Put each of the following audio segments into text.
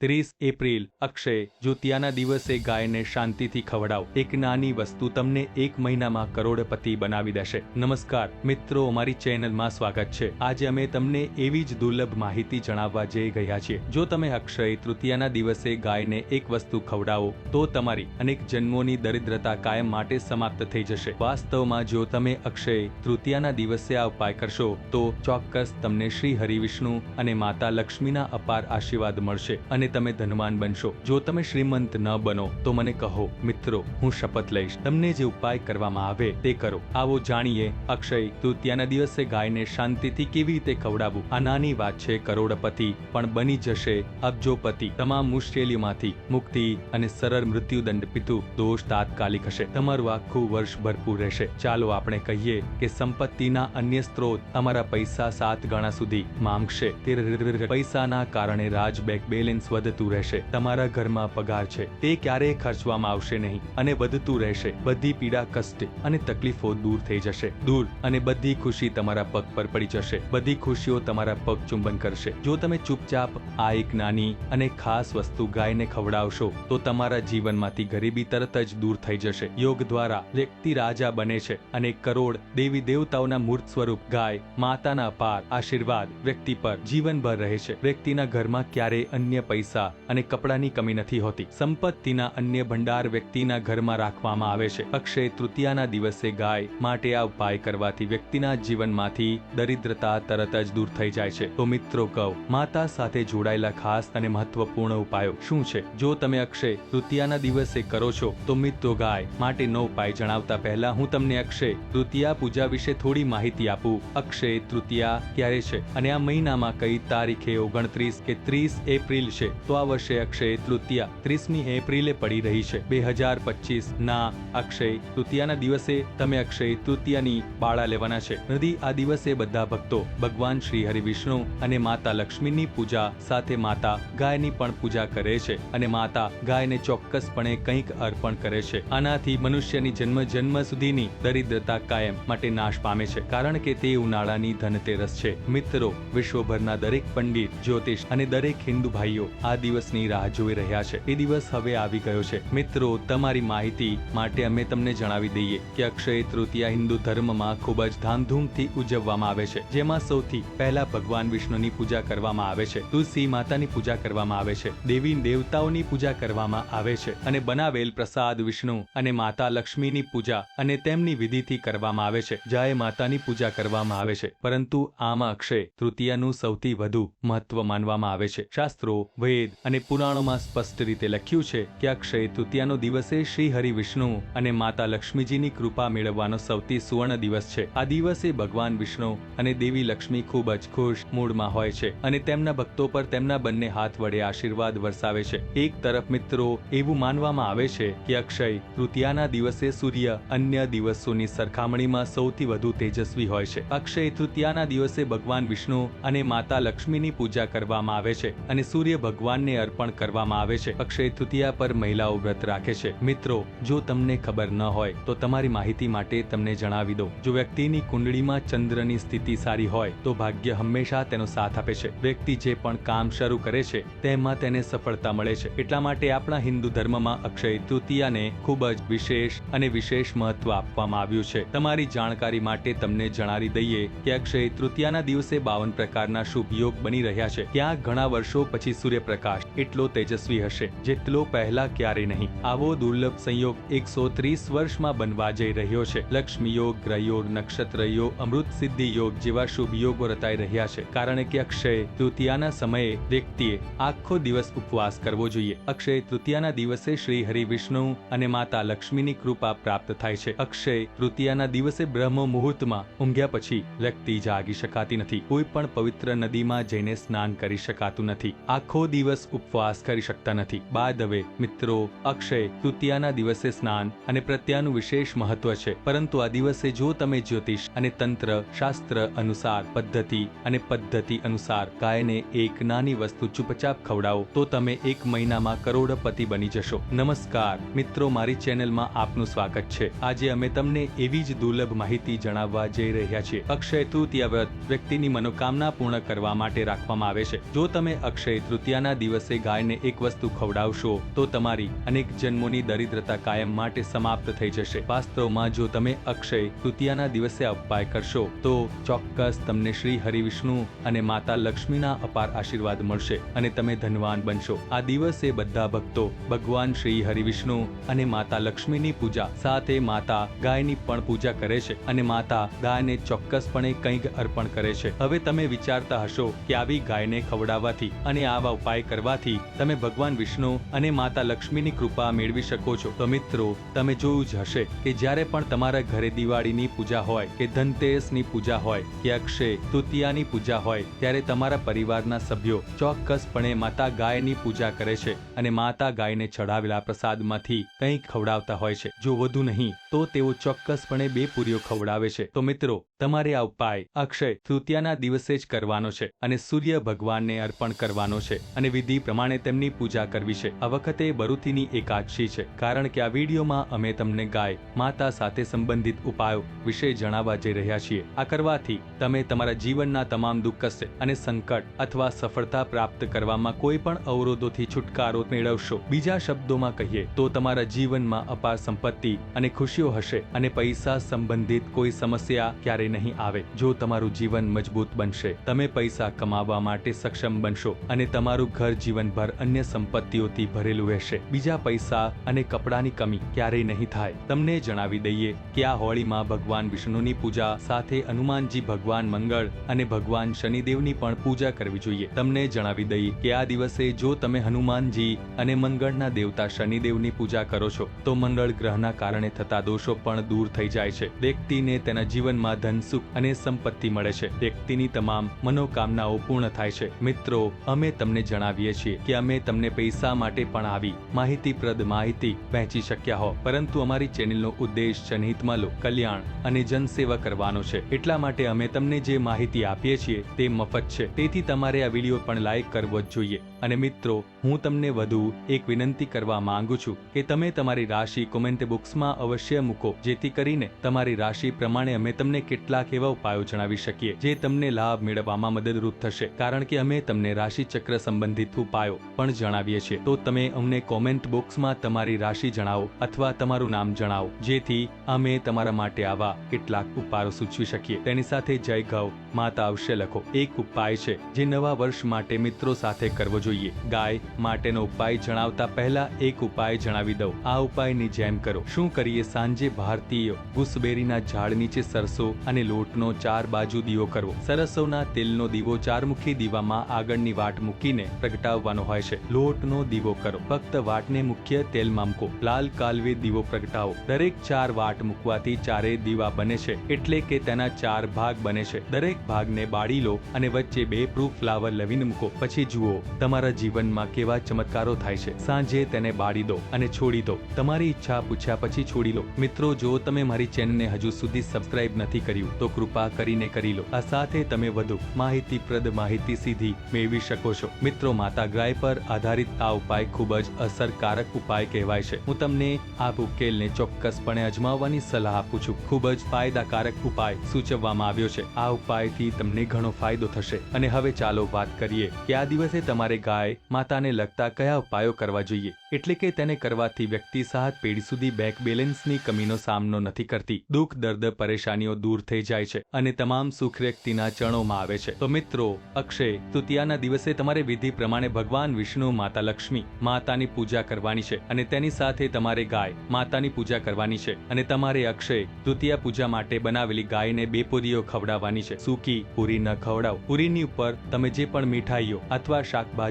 ત્રીસ એપ્રિલ, અક્ષય, જ્યોતિયાના દિવસે ગાયને શાંતિથી ખવડાવ. એક નાની વસ્તુ તમને એક મહિનામાં કરોડપતિ બનાવી દેશે. નમસ્કાર, મિત્રો, અમારી ચેનલમાં સ્વાગત છે. આજે અમે તમને એવી જ દુર્લભ માહિતી જણાવવા જઈ ગયા છીએ. જો તમે અક્ષય તૃતીયાના દિવસે ગાયને એક વસ્તુ ખવડાવો, તો તમારી અનેક જન્મોની દરિદ્રતા કાયમ માટે સમાપ્ત થઈ જશે. વાસ્તવમાં જો તમે અક્ષય તૃતીયાના દિવસે આ ઉપાય કરશો, તો ચોક્કસ તમને શ્રી હરિવિષ્ણુ અને માતા લક્ષ્મીના અપાર આશીર્વાદ મળશે અને તમે ધનવાન બનશો. જો તમે શ્રીમંત ન બનો, તો મને કહો, મિત્રો, હું શપથ લઈશ. તમને જે ઉપાય કરવામાં આવે તે કરો. આવો જાણીએ, અક્ષય તૃતીયાના દિવસે ગાયને શાંતિથી કેવી રીતે ખવડાવવું? આ નાની વાત છે કરોડપતિ, પણ બની જશે અબજોપતિ. તમામ મુશ્કેલીઓમાંથી મુક્તિ અને સરળ મૃત્યુદંડ પિતુ દોષ તાત્કાલિક હશે. તમારું આખું વર્ષ ભરપૂર રહેશે. ચાલો આપણે કહીએ કે સંપત્તિના અન્ય સ્ત્રોત અમારા પૈસા સાત ગણા સુધી માંગશે. તે પૈસાના કારણે રાજ બેંક બેલેન્સ વધતું રહેશે. તમારા ઘરમાં પગાર છે. તે ક્યારેય ખર્ચવામાં આવશે નહીં. અને વધતું રહેશે. બધી પીડા, કષ્ટ અને તકલીફો દૂર થઈ જશે. દૂર અને બધી ખુશી તમારા પગ પર પડી જશે. બધી ખુશીઓ તમારા પગ ચુંબન કરશે. જો તમે ચૂપચાપ, આ એક નાની અને ખાસ વસ્તુ ગાયને ખવડાવશો, તો તમારા જીવનમાંથી ગરીબી તરત જ દૂર થઈ જશે. યોગ દ્વારા વ્યક્તિ રાજા બને છે અને કરોડ દેવી દેવતાઓના મૂર્ત સ્વરૂપ ગાય, માતાના અપાર આશીર્વાદ વ્યક્તિ પર જીવનભર રહે છે. વ્યક્તિના ઘરમાં ક્યારેય અન્ય પૈસા અને કપડાની કમી નથી હોતી. સંપત્તિના અન્ય ભંડાર વ્યક્તિના ઘરમાં રાખવામાં આવે છે. અક્ષય તૃતીયાના દિવસે ગાય માટે આ ઉપાય કરવાથી વ્યક્તિના જીવનમાંથી દરિદ્રતા તરત જ દૂર થઈ જાય છે. તો મિત્રો કહો, માતા સાથે જોડાયેલા ખાસ અને મહત્વપૂર્ણ ઉપાયો શું છે? જો તમે અક્ષય તૃતીયાના દિવસે કરો છો, તો મિત્રો ગાય માટેનો ઉપાય જણાવતા પહેલા હું તમને અક્ષય તૃતીયા પૂજા વિશે થોડી માહિતી આપું. અક્ષય તૃતીયા ક્યારે છે? અને આ મહિનામાં કઈ તારીખે ઓગણત્રીસ કે ત્રીસ એપ્રિલ છે? તો આ વર્ષે અક્ષય તૃતીયા, ત્રીસમી એપ્રિલે પડી રહી છે. બે હજાર પચીસ ના અક્ષય તૃતીયાના દિવસે તમે અક્ષય તૃતીયાની બાળા લેવાના છે. નદી આ દિવસે બધા ભક્તો ભગવાન શ્રી હરિ વિષ્ણુ અને માતા લક્ષ્મીની પૂજા સાથે માતા ગાયની પણ પૂજા કરે છે અને માતા ગાયને ચોક્કસપણે કંઈક અર્પણ કરે છે. આનાથી મનુષ્યની જન્મ જન્મ સુધીની દરિદ્રતા કાયમ માટે નાશ પામે છે. કારણ કે તે ઉનાળાની ધનતેરસ છે. મિત્રો, વિશ્વભરના દરેક પંડિત, જ્યોતિષ અને દરેક હિન્દુ ભાઈઓ આ દિવસની રાહ જોઈ રહ્યા છે. એ દિવસ હવે આવી ગયો છે. મિત્રો, તમારી માહિતી માટે અમે તમને જણાવી દઈએ કે અક્ષય તૃતીયા હિન્દુ ધર્મમાં ખૂબ જ ધામધૂમથી ઉજવવામાં આવે છે. જેમાં સૌથી પહેલા ભગવાન વિષ્ણુની પૂજા કરવામાં આવે છે. તુલસી માતાની પૂજા કરવામાં આવે છે. દેવી દેવતાઓની પૂજા કરવામાં આવે છે. અને બનાવેલ પ્રસાદ વિષ્ણુ અને માતા લક્ષ્મીની પૂજા અને તેમની વિધિથી કરવામાં આવે છે. જય માતાની પૂજા કરવામાં આવે છે. પરંતુ આમાં અક્ષય તૃતીયાનું સૌથી વધુ મહત્વ માનવામાં આવે છે. શાસ્ત્રો વેદ અને પુરાણોમાં સ્પષ્ટ રીતે લખ્યું છે કે અક્ષય તૃતીયાનો દિવસે શ્રી હરિ વિષ્ણુ અને માતા લક્ષ્મીજીની કૃપા મેળવવાનો સૌથી સુવર્ણ દિવસ છે. આ દિવસે ભગવાન વિષ્ણુ અને દેવી લક્ષ્મી ખૂબ જ ખુશ મૂડમાં હોય છે અને તેમના ભક્તો પર તેમના બંને હાથ વડે આશીર્વાદ વરસાવે છે. એક તરફ મિત્રો, એવું માનવામાં આવે છે કે અક્ષય તૃતીયાના દિવસે સૂર્ય અન્ય દિવસોની સરખામણીમાં સૌથી વધુ તેજસ્વી હોય છે. અક્ષય તૃતીયાના દિવસે ભગવાન વિષ્ણુ અને માતા લક્ષ્મીની પૂજા કરવામાં આવે છે અને સૂર્ય ભગવાનને અર્પણ કરવામાં આવે છે. અક્ષય તૃતીયા પર મહિલાઓ વ્રત રાખે છે. મિત્રો, જો તમને ખબર ન હોય, તો તમારી માહિતી માટે તમને જણાવી દો જો વ્યક્તિની કુંડળીમાં ચંદ્રની સ્થિતિ સારી હોય, તો ભાગ્ય હંમેશા તેનો સાથ આપે છે. વ્યક્તિ જે પણ કામ શરૂ કરે છે, તેમાં તેને સફળતા મળે છે. એટલા માટે આપણા હિન્દુ ધર્મમાં અક્ષય તૃતીયાને ખૂબ જ વિશેષ અને વિશેષ મહત્વ આપવામાં આવ્યું છે. તમારી જાણકારી માટે તમને જણાવી દઈએ કે અક્ષય તૃતીયાના દિવસે બાવન પ્રકારના શુભ યોગ બની રહ્યા છે. ત્યાં ઘણા વર્ષો પછી સૂર્યપ્રકાશ એટલો તેજસ્વી હશે, જેટલો પહેલા ક્યારે નહીં. આવો દુર્લભ સંયોગ એકસો ત્રીસ વર્ષમાં બનવા જઈ રહ્યો છે. લક્ષ્મી યોગ ગ્રહયોગ નક્ષત્ર યોગ અમૃત સિદ્ધિ યોગ જેવા શુભ યોગો રચાઈ રહ્યા છે. કારણ કે અક્ષય તૃતીયાના સમયે વ્યક્તિએ આખો દિવસ ઉપવાસ કરવો જોઈએ. અક્ષય તૃતીયાના દિવસે શ્રી હરિ વિષ્ણુ અને માતા લક્ષ્મીની કૃપા પ્રાપ્ત થાય છે. અક્ષય તૃતીયાના દિવસે બ્રહ્મ મુહૂર્તમાં ઊંઘ્યા પછી વ્યક્તિ જાગી શકાતી નથી. કોઈ પણ પવિત્ર નદીમાં જઈને સ્નાન કરી શકાતું નથી. આખો દિવસ ઉપવાસ કરી શકતા નથી. બાદ હવે મિત્રો, અક્ષય, તૃતીયાના દિવસે સ્નાન અને પ્રત્યાનું વિશેષ મહત્વ છે. પરંતુ આ દિવસે જો તમે જ્યોતિષ અને તંત્ર, શાસ્ત્ર અનુસાર, પદ્ધતિ અને પદ્ધતિ અનુસાર ગાયને એક નાની વસ્તુ ચૂપચાપ ખવડાવો, તો તમે એક મહિનામાં કરોડપતિ બની જશો. નમસ્કાર, મિત્રો, મારી ચેનલમાં આપનું સ્વાગત છે. આજે અમે તમને એવી જ દુર્લભ માહિતી જણાવવા જઈ રહ્યા છીએ. અક્ષય તૃતીયા વ્રત વ્યક્તિની મનોકામના પૂર્ણ કરવા માટે રાખવામાં આવે છે. જો તમે અક્ષય તૃતીયાના તૃતીયાના દિવસે ગાયને એક વસ્તુ ખવડાવશો, તો તમારી અનેક જન્મોની દરિદ્રતા કાયમ માટે સમાપ્ત થઈ જશે. વાસ્તવમાં જો તમે અક્ષય તૃતીયાના દિવસે અપાય કરશો, તો ચોક્કસ તમને શ્રી હરિવિષ્ણુ અને માતા લક્ષ્મીના અપાર આશીર્વાદ મળશે અને તમે ધનવાન બનશો. આ દિવસે બધા ભક્તો ભગવાન શ્રી હરિવિષ્ણુ અને માતા લક્ષ્મીની પૂજા, સાથે માતા ગાયની પણ પૂજા કરે છે અને માતા ગાયને ચોક્કસપણે કંઈક અર્પણ કરે છે. હવે તમે વિચારતા હશો કે આવી ગાયને ખવડાવવાથી અને આવા ઉપાય કરવાથી તમે ભગવાન વિષ્ણુ અને માતા લક્ષ્મીની કૃપા મેળવી શકો છો. તો મિત્રો, તમે જોયું જ હશે કે જ્યારે પણ તમારા ઘરે દિવાળીની પૂજા હોય કે ધનતેરસની પૂજા હોય કે અક્ષય તૃતીયાની પૂજા હોય, ત્યારે તમારા પરિવારના સભ્યો ચોક્કસપણે માતા ગાયની પૂજા કરે છે અને માતા ગાયને ચઢાવેલા પ્રસાદમાંથી કંઈક ખવડાવતા હોય છે. જો વધુ નહીં, તો તેઓ ચોક્કસપણે બે પૂરીઓ ખવડાવે છે. તો મિત્રો તમારે આ ઉપાય, અક્ષય, તૃતીયાના દિવસે જ કરવાનો છે અને સૂર્ય ભગવાનને અર્પણ કરવાનો છે અને વિધિ પ્રમાણે તેમની પૂજા કરવી છે. આ વખતે બરુતીની એકાદશી છે, કારણ કે આ વિડીયોમાં અમે તમને ગાય, માતા સાથે સંબંધિત ઉપાયો વિશે જણાવવા જઈ રહ્યા છીએ. આ કરવાથી તમે તમારા જીવનના તમામ દુઃખ અને સંકટ અથવા સફળતા પ્રાપ્ત કરવામાં કોઈ પણ અવરોધોથી છુટકારો મેળવશો. બીજા શબ્દોમાં કહીએ તો તમારા જીવનમાં અપાર સંપત્તિ અને ખુશીઓ હશે અને પૈસા સંબંધિત કોઈ સમસ્યા ક્યારે નહીં આવે. જો તમારું જીવન મજબૂત બનશે, તમે પૈસા કમાવા માટે સક્ષમ બનશો અને તમારું ઘર જીવનભર અન્ય સંપત્તિઓથી ભરેલું રહેશે. બીજા પૈસા અને કપડાની કમી ક્યારેય નહીં થાય. તમને જણાવી દઈએ કે આ હોળીમાં ભગવાન વિષ્ણુની પૂજા, સાથે હનુમાનજી ભગવાન મંગળ અને ભગવાન શનિદેવની પણ પૂજા કરવી જોઈએ. તમને જણાવી દઈએ કે આ દિવસે જો તમે હનુમાનજી અને મંગળના દેવતા શનિદેવની પૂજા કરો છો, તો મંગળ ગ્રહના કારણે થતા દોષો પણ દૂર થઈ જાય છે. વ્યક્તિને તેના જીવનમાં ધન સુખ અને સંપત્તિ મળે છે. વ્યક્તિની તમામ મનોકામનાઓ પૂર્ણ થાય છે. મિત્રો, અમે તમને જણાવીએ છીએ કે અમે તમને પૈસા માટે પણ આવી માહિતીપ્રદ માહિતી વહેંચી શક્યા હો. પરંતુ અમારી ચેનલનો ઉદ્દેશ જનહિતમાં લો, કલ્યાણ અને જનસેવા કરવાનો છે. એટલા માટે અમે તમને જે માહિતી આપીએ છીએ તે મફત છે. તેથી તમારે આ વીડિયો પણ લાઈક કરવો જ જોઈએ. અને મિત્રો, હું તમને વધુ એક વિનંતી કરવા માંગુ છું કે તમે તમારી રાશિ કોમેન્ટ બોક્સમાં અવશ્ય મૂકો, જેથી કરીને તમારી રાશિ પ્રમાણે અમે તમને કેટલાક એવા ઉપાયો જણાવી શકીએ, જે તમને લાભ મેળવવામાં મદદરૂપ થશે. કારણ કે અમે તમને રાશિ ચક્ર સંબંધિત ઉપાયો પણ જણાવીએ છીએ. તો તમે અમને કોમેન્ટ બોક્સમાં તમારી રાશિ જણાવો અથવા તમારું નામ જણાવો, જેથી અમે તમારા માટે આવા કેટલાક ઉપાયો સૂચવી શકીએ. તેની સાથે જય ગૌ, માતા અવશ્ય લખો. એક ઉપાય છે જે નવા વર્ષ માટે મિત્રો સાથે કરવો જોઈએ ગાય માટેનો ઉપાય જણાવતા પહેલા એક ઉપાય જણાવી દઉં. આ ઉપાયની જેમ કરો. શું કરીએ? સાંજે ભારતીય ગુસબેરીના ઝાડ નીચે સરસો અને લોટનો ચાર બાજુ દીવો કરવો. સરસોના તેલનો દીવો ચારમુખી દીવામાં આગળની વાટ મૂકીને પ્રગટાવવાનો હોય છે. લોટનો દીવો કરો. ફક્ત વાટને મુખ્ય તેલમાં મૂકો. લાલ કાલવે દીવો પ્રગટાવો. દરેક ચાર વાટ મૂકવાથી ચારે દીવા બને છે. એટલે કે તેના ચાર ભાગ બને છે. દરેક ભાગને બાળી લો અને વચ્ચે બે પ્રૂફ ફ્લાવર લવીને મૂકો. પછી જુઓ તમારા જીવનમાં કેવા ચમત્કારો થાય છે? સાંજે તેને બાળી દો અને છોડી દો. તમારી ઈચ્છા પૂછ્યા પછી છોડી લો. મિત્રો, જો તમે મારી ચેનલને હજુ સુધી સબસ્ક્રાઇબ નથી કર્યું, તો કૃપા કરીને કરી લો. આ સાથે તમે વધુ માહિતીપ્રદ માહિતી સીધી મેળવી શકો છો. મિત્રો, માતા ગાય પર આધારિત આ ઉપાય ખૂબ જ અસરકારક ઉપાય કહેવાય છે. હું તમને આ ઉકેલને ચોક્કસપણે અજમાવવાની સલાહ આપું છું. ખૂબ જ ફાયદાકારક ઉપાય સૂચવવામાં આવ્યો છે. આ ઉપાયથી તમને ઘણો ફાયદો થશે. અને હવે ચાલો વાત કરીએ કે આ દિવસે તમારે ગાય માતાને લગતા કયા ઉપાયો કરવા જોઈએ? એટલે કે તેને કરવાથી વ્યક્તિ સાત પેઢી સુધી બેક બેલેન્સની કમીનો સામનો નથી કરતી. દુઃખ, દર્દ, પરેશાનીઓ દૂર થઈ જાય છે અને તમામ સુખ વ્યક્તિના ચરણોમાં આવે છે. તો મિત્રો, અક્ષય, તૃતીયાના દિવસે તમારે વિધિ પ્રમાણે ભગવાન વિષ્ણુ, માતા લક્ષ્મી, માતાની પૂજા કરવાની છે અને તેની સાથે તમારે ગાય, માતાની પૂજા કરવાની છે અને તમારે અક્ષય, તૃતીયા પૂજા માટે બનાવેલી ગાયને બે પૂરીઓ ખવડાવવાની છે. સૂકી, પૂરી ન ખવડાવ. પૂરીની ઉપર તમે જે પણ મીઠાઈઓ અથવા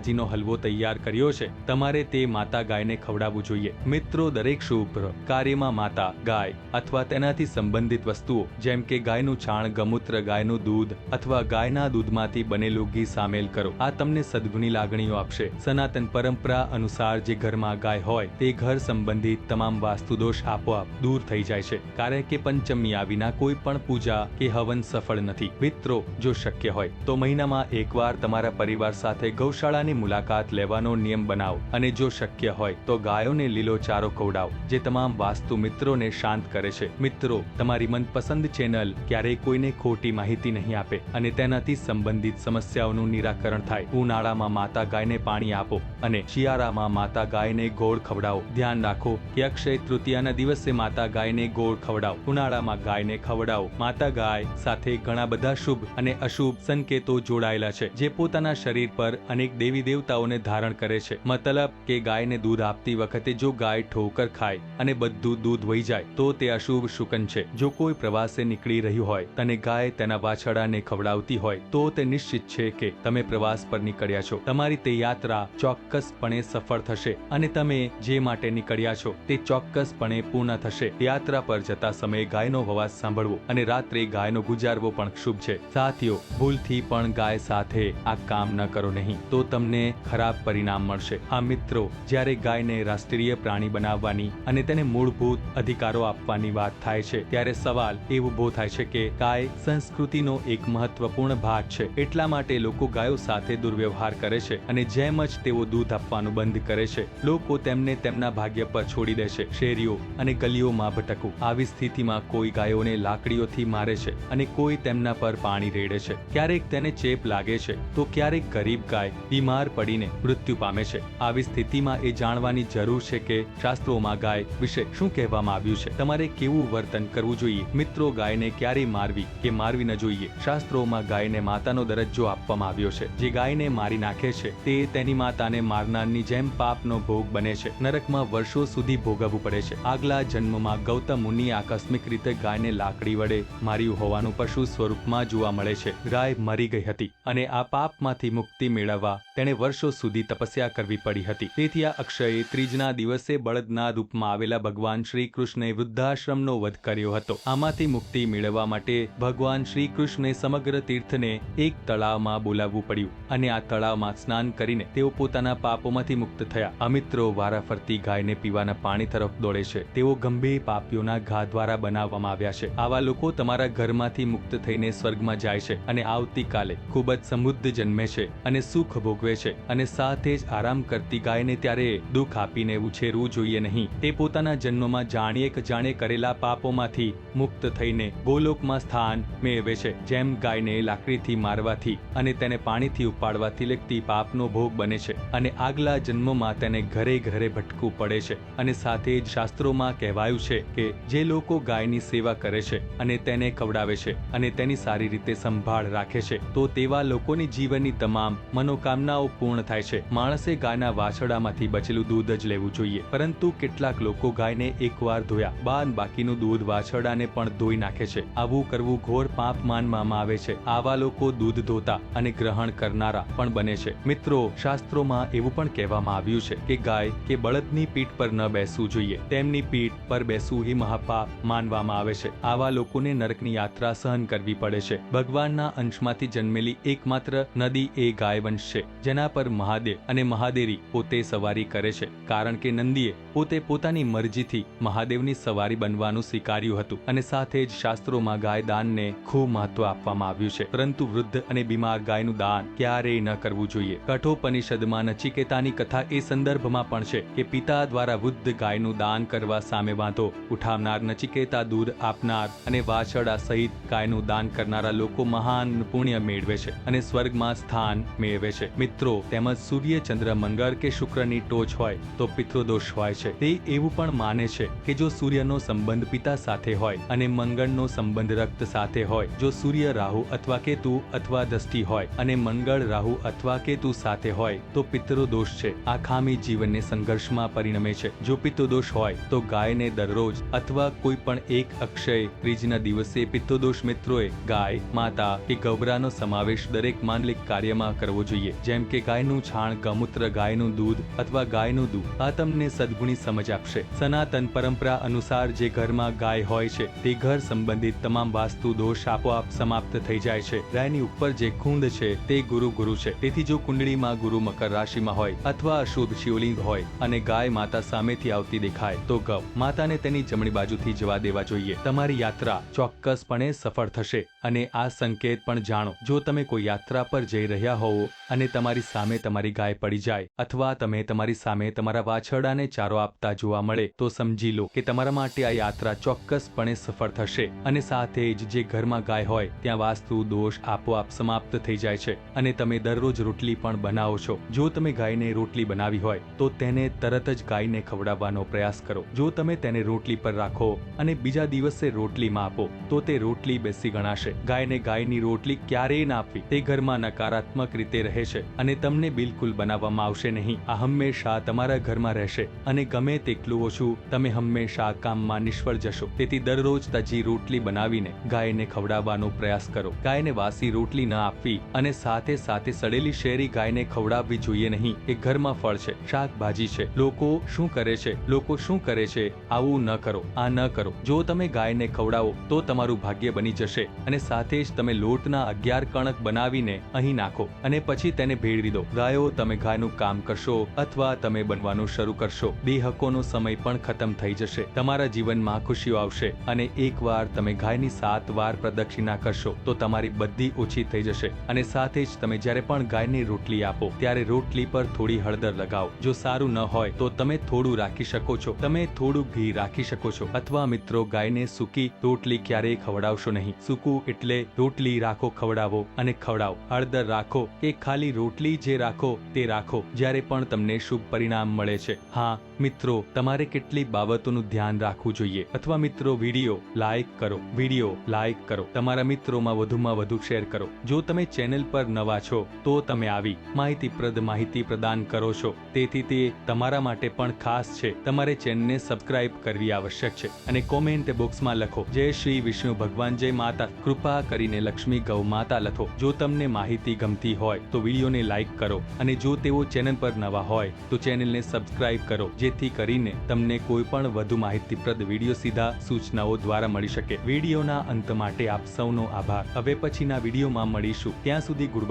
શાકભાજીનો હલવો તૈયાર કર્યો છે, તમારે તે માતા ગાયને ખવડાવવું જોઈએ. મિત્રો, દરેક શુભ કાર્યમાં માતા, ગાય અથવા તેનાથી સંબંધિત વસ્તુઓ, જેમ કે ગાયનું છાણ, ગમૂત્ર, ગાયનું દૂધ અથવા ગાયના દૂધમાંથી બનેલું ઘી સામેલ કરો. આ તમને સદગુણી લાગણીઓ આપશે. સનાતન પરંપરા અનુસાર જે ઘરમાં ગાય હોય, તે ઘર સંબંધિત તમામ વાસ્તુદોષ આપોઆપ દૂર થઈ જાય છે. કારણ કે પંચમી આવીના કોઈ પણ પૂજા કે હવન સફળ નથી. મિત્રો, જો શક્ય હોય, તો મહિનામાં એકવાર તમારા પરિવાર સાથે ગૌશાળાની મુલાકાત લેવાનો નિયમ બનાવો અને જો શક્ય હોય તો ગાયોને લીલો ચારો ખવડાવો, જે તમામ વાસ્તુ મિત્રોને શાંત કરે છે. મિત્રો, તમારી મનપસંદ ચેનલ ક્યારેય કોઈને ખોટી માહિતી નહીં આપે અને તેનાથી સંબંધિત સમસ્યાઓનું નિરાકરણ થાય. ઉનાળામાં માતા ગાયને પાણી આપો અને શિયાળામાં માતા ગાયને ગોળ ખવડાવો. ધ્યાન રાખો કે અક્ષય તૃતીયાના દિવસે માતા ગાયને ગોળ ખવડાવો. ઉનાળામાં ગાયને ખવડાવો. માતા ગાય સાથે ઘણા બધા શુભ અને અશુભ સંકેતો જોડાયેલા છે, જે પોતાના શરીર પર અનેક દેવી દેવતાઓને ધારણ કરે છે. મતલબ કે ગાયને દૂધ આપતી વખતે જો ગાય ઠોકર ખાય અને બધું દૂધ વહી જાય, તો તે અશુભ શુકન છે. જો કોઈ પ્રવાસે નીકળી રહ્યું હોય અને ગાય તેના વાછડાને ખવડાવતી હોય, તો તે નિશ્ચિત છે કે તમે પ્રવાસ પર નીકળ્યા છો. તમારી તે યાત્રા ચોક્કસપણે સફળ થશે અને તમે જે માટે નીકળ્યા છો, તે ચોક્કસપણે પૂર્ણ થશે. યાત્રા પર જતા સમયે ગાયનો અવાજ સાંભળવો અને રાત્રે ગાયનો ગુજારવો પણ શુભ છે. સાથીઓ, ભૂલથી પણ ગાય સાથે આ કામ ન કરો નહીં. તો તમને ખરાબ પરિણામ મળશે. આ મિત્રો, જ્યારે ગાયને રાષ્ટ્રીય પ્રાણી બનાવવાની અને તેને મૂળભૂત અધિકારો આપવાની વાત થાય છે, ત્યારે સવાલ એ ઊભો થાય છે કે ગાય સંસ્કૃતિનો એક મહત્વપૂર્ણ ભાગ છે. એટલા માટે લોકો ગાયો સાથે દુર્વ્યવહાર કરે છે અને જેમ જ તેઓ દૂધ આપવાનું બંધ કરે છે, લોકો તેમને તેમના ભાગ્ય પર છોડી દે છે. શેરીઓ અને ગલીઓમાં ભટકવું. આવી સ્થિતિમાં કોઈ ગાયોને લાકડીઓથી મારે છે અને કોઈ તેમના પર પાણી રેડે છે. ક્યારેક તેને ચેપ લાગે છે. તો ક્યારેક ગરીબ ગાય બીમાર પડીને મૃત્યુ પામે છે. આવી સ્થિતિમાં એ જાણવાની જરૂર છે કે શાસ્ત્રોમાં ગાય વિશે શું કહેવામાં આવ્યું છે. તમારે કેવું વર્તન કરવું જોઈએ? મિત્રો, ગાયને ક્યારે મારવી કે મારવી ન જોઈએ? શાસ્ત્રોમાં ગાયને માતાનો દરજ્જો આપવામાં આવ્યો છે. જે ગાયને મારી નાખે છે, તે તેની માતાને મારનારની જેમ પાપનો ભોગ બને છે. નરકમાં વર્ષો સુધી ભોગવવું પડે છે. આગલા જન્મમાં ગૌતમ મુનિ આકસ્મિક રીતે ગાયને લાકડી વડે માર્યું હોવાનું પશુ સ્વરૂપમાં જોવા મળે છે. ગાય મરી ગઈ હતી અને આ પાપમાંથી મુક્તિ મેળવવા તેણે વર્ષો સુધી તપસ્યા કરવી પડી હતી. તેથી આ અક્ષયે ત્રીજના દિવસે બળદના રૂપમાં આવેલા ભગવાન શ્રી કૃષ્ણે વૃદ્ધાશ્રમનો વધ કર્યો હતો. આમાંથી મુક્તિ મેળવવા માટે ભગવાન શ્રી કૃષ્ણે સમગ્ર તીર્થને એક તળાવમાં બોલાવવું પડ્યું અને આ તળાવમાં સ્નાન કરીને તેઓ પોતાના પાપોમાંથી મુક્ત થયા. અમિત્રો વારાફરતી ગાયને પીવાના પાણી તરફ દોડે છે. તેઓ ગંભીર પાપીઓના ઘા દ્વારા બનાવવામાં આવ્યા છે. આવા લોકો તમારા ઘરમાંથી મુક્ત થઈને સ્વર્ગમાં જાય છે અને આવતીકાલે ખૂબ જ સમૃદ્ધ જન્મે છે અને સુખ ભોગવે છે અને સાથે જ આરામ કરતી ગાયને ત્યારે દુઃખ આપીને ઉછેરવું જોઈએ નહીં. તે પોતાના જન્મમાં જાણીએ જાણે કરેલા પાપોમાંથી મુક્ત થઈને ગોલોકમાં સ્થાન મેળવે છે, જેમ ગાયને લાકડીથી મારવાથી અને તેને પાણીથી ઉપાડવાથી લગતી પાપનો ભોગ બને છે અને આગલા જન્મમાં તેને ઘરે ઘરે ભટકવું પડે છે અને સાથે જ શાસ્ત્રોમાં કહેવાયું છે કે જે લોકો ગાયની સેવા કરે છે અને તેને ખવડાવે છે અને તેની સારી રીતે સંભાળ રાખે છે, તો તેવા લોકોની જીવનની તમામ મનોકામનાઓ પૂર્ણ થાય છે. માણસે ગાયના વાછરડામાંથી બચેલું દૂધ જ લેવું જોઈએ. પરંતુ કેટલાક લોકો ગાયને એકવાર ધોયા બાદ બાકીનું દૂધ વાછરડાને પણ ધોઈ નાખે છે. આવું કરવું ઘોર પાપ માનવામાં આવે છે. આવા લોકો દૂધ ધોતા અને ગ્રહણ કરનારા પણ બને છે. મિત્રો, શાસ્ત્રોમાં એવું પણ કહેવામાં આવ્યું છે કે ગાય કે બળદની પીઠ પર ન બેસવું જોઈએ. તેમની પીઠ પર બેસવું એ મહાપાપ માનવામાં આવે છે. આવા લોકોને નરકની યાત્રા સહન કરવી પડે છે. ભગવાનના અંશમાંથી જન્મેલી એકમાત્ર નદી એ ગાયવંશ છે. જેના પર મહાદેવ અને મહાદેવી પોતે સવારી કરે છે. કારણ કે નંદીએ પોતે પોતાની મરજીથી મહાદેવની સવારી બનવાનું સ્વીકાર્યું હતું અને સાથે જ શાસ્ત્રોમાં ગાય દાનને ખૂબ મહત્વ આપવામાં આવ્યું છે. પરંતુ વૃદ્ધ અને બીમાર ગાયનું દાન ક્યારેય ન કરવું જોઈએ. કઠોપનિષદમાં નચિકેતાની કથા એ સંદર્ભમાં પણ છે કે પિતા દ્વારા વૃદ્ધ ગાયનું દાન કરવા સામે વાંધો ઉઠાવનાર, નચિકેતા દૂધ આપનાર અને વાછડા સહિત ગાયનું દાન કરનારા લોકો મહાન પુણ્ય મેળવે છે અને સ્વર્ગમાં સ્થાન મેળવે છે. મિત્રો તેમજ સૂર્ય ચંદ્ર મંગળ કે શુક્રની ટોચ હોય, તો પિતૃદોષ હોય છે. તે એવું પણ માને છે કે જો સૂર્યનો સંબંધ પિતા સાથે હોય અને મંગળનો સંબંધ રક્ત સાથે હોય, જો સૂર્ય રાહુ અથવા કેતુ અથવા દષ્ટિ હોય અને મંગળ રાહુ અથવા કેતુ સાથે હોય, તો પિતૃદોષ છે. આ ખામી જીવનને સંઘર્ષમાં પરિણમે છે. જો પિત્તદોષ હોય, તો ગાયને દરરોજ અથવા કોઈ પણ એક અક્ષય ત્રીજના દિવસે પિત્તદોષ મિત્રોએ ગાય, માતા કે ગૌબરાનો સમાવેશ દરેક માંડલિક કાર્યમાં કરવો જોઈએ. જેમ કે ગાયનું છાણ, ગૌમૂત્ર, ગાયનું દૂધ અથવા ગાયનું દૂધ આ તમને સદગુણી સમજ આપશે. સનાતન પરંપરા અનુસાર જે ઘરમાં ગાય હોય છે, તે ઘર સંબંધિત તમામ વાસ્તુ, દોષ આપોઆપ સમાપ્ત થઈ જાય છે. ગાયની ઉપર જે ખૂંદ છે, તે ગુરુ ગુરુ છે. તેથી જો કુંડળીમાં ગુરુ મકર રાશિમાં હોય અથવા અશુભ શિવલિંગ હોય અને ગાય માતા સામેથી આવતી દેખાય, તો ગૌ માતાને તેની જમણી બાજુથી જવા દેવા જોઈએ. તમારી યાત્રા ચોક્કસપણે સફળ થશે. અને આ સંકેત પણ જાણો. જો તમે કોઈ યાત્રા પર જઈ રહ્યા હોવ અને તમારી સામે તમારી ગાય પડી જાય અથવા તમે તમારી સામે તમારા વાછરડાને ચારો આપતા જોવા મળે, તો સમજી લો કે તમારા માટે આ યાત્રા ચોક્કસપણે સફળ થશે અને સાથે જ જે ઘરમાં ગાય હોય, ત્યાં વાસ્તુ, દોષ આપોઆપ સમાપ્ત થઈ જાય છે અને તમે દરરોજ રોટલી પણ બનાવો છો. જો તમે ગાયને રોટલી બનાવી હોય, તો તેને તરત જ ગાયને ખવડાવવાનો પ્રયાસ કરો. જો તમે તેને રોટલી પર રાખો અને બીજા દિવસે રોટલીમાં આપો, તો તે રોટલી બેસી ગણાશે. ગાયને ગાયની રોટલી ક્યારેય ના આપવી. તે ઘરમાં નકારાત્મક રીતે રહે છે અને તમને બિલકુલ બનાવવામાં આવશે નહીં. આ હંમેશા તમારા ઘરમાં રહેશે અને ગમે તેટલું ઓછું તમે હંમેશા કામમાં નિષ્ફળ જશો. તેથી દરરોજ તાજી રોટલી બનાવીને ગાયને ખવડાવવાનો પ્રયાસ કરો. ગાયને વાસી રોટલી ન આપવી અને સાથે સાથે સડેલી શેરી ગાયને ખવડાવવી જોઈએ નહીં. એ ઘરમાં ફળ છે, શાકભાજી છે. લોકો શું કરે છે? લોકો શું કરે છે? આવું ન કરો. આ ન કરો. જો તમે ગાયને ખવડાવો તો તમારું ભાગ્ય બની જશે અને સાથે જ તમે લોટના અગિયાર કણક બનાવીને અહીં નાખો અને પછી તેને ભેળવી દો. ગાયો, તમે ગાયનું કામ કરશો અથવા તમે બનવાનું શરૂ કરશો. બે હકોનો સમય પણ ખતમ થઈ જશે. તમારા જીવનમાં ખુશીઓ આવશે અને એકવાર તમે ગાયની સાત વાર પ્રદક્ષિણા કરશો, તો તમારી બધી ઓછી થઈ જશે અને સાથે જ તમે જ્યારે પણ ગાયને રોટલી આપો, ત્યારે રોટલી પર થોડી હળદર લગાવો. જો સારું ન હોય, તો તમે થોડું રાખી શકો છો. તમે થોડું ઘી રાખી શકો છો. અથવા મિત્રો, ગાયને સૂકી રોટલી ક્યારેય ખવડાવશો નહીં. સૂકું એટલે રોટલી રાખો, ખવડાવો અને ખવડાવો. હળદર રાખો કે ખાલી રોટલી જે રાખો તે રાખો, જ્યારે પણ તમને શુભ પરિણામ મળે છે. હા, મિત્રો, તમારે કેટલી બાબતોનું ધ્યાન રાખવું જોઈએ. અથવા મિત્રો, વીડિયો લાઈક કરો, વીડિયો લાઈક કરો. તમારા મિત્રોમાં વધુમાં વધુ શેર કરો. જો તમે ચેનલ પર નવા છો, તો તમે આવી માહિતીપ્રદ માહિતી પ્રદાન કરો છો. તેથી તે તમારા માટે પણ ખાસ છે. તમારે ચેનલને સબસ્ક્રાઇબ કરવી આવશ્યક છે. અને કોમેન્ટ બોક્સમાં લખો. જય શ્રી વિષ્ણુ ભગવાન, જય માતા. કૃપા કરીને લક્ષ્મી ગૌ માતા લખો જો તમને માહિતી ગમતી હોય, તો વિડીયોને લાઈક કરો અને જો તેઓ ચેનલ પર નવા હોય, તો ચેનલને સબસ્ક્રાઇબ કરો, જેથી કરીને તમને કોઈ પણ વધુ માહિતીપ્રદ વીડિયો સીધા સૂચનાઓ દ્વારા મળી શકે. વિડીયોના અંત માટે આપ સૌનો આભાર. હવે પછીના વિડીયોમાં મળીશું. ત્યાં સુધી ગુડ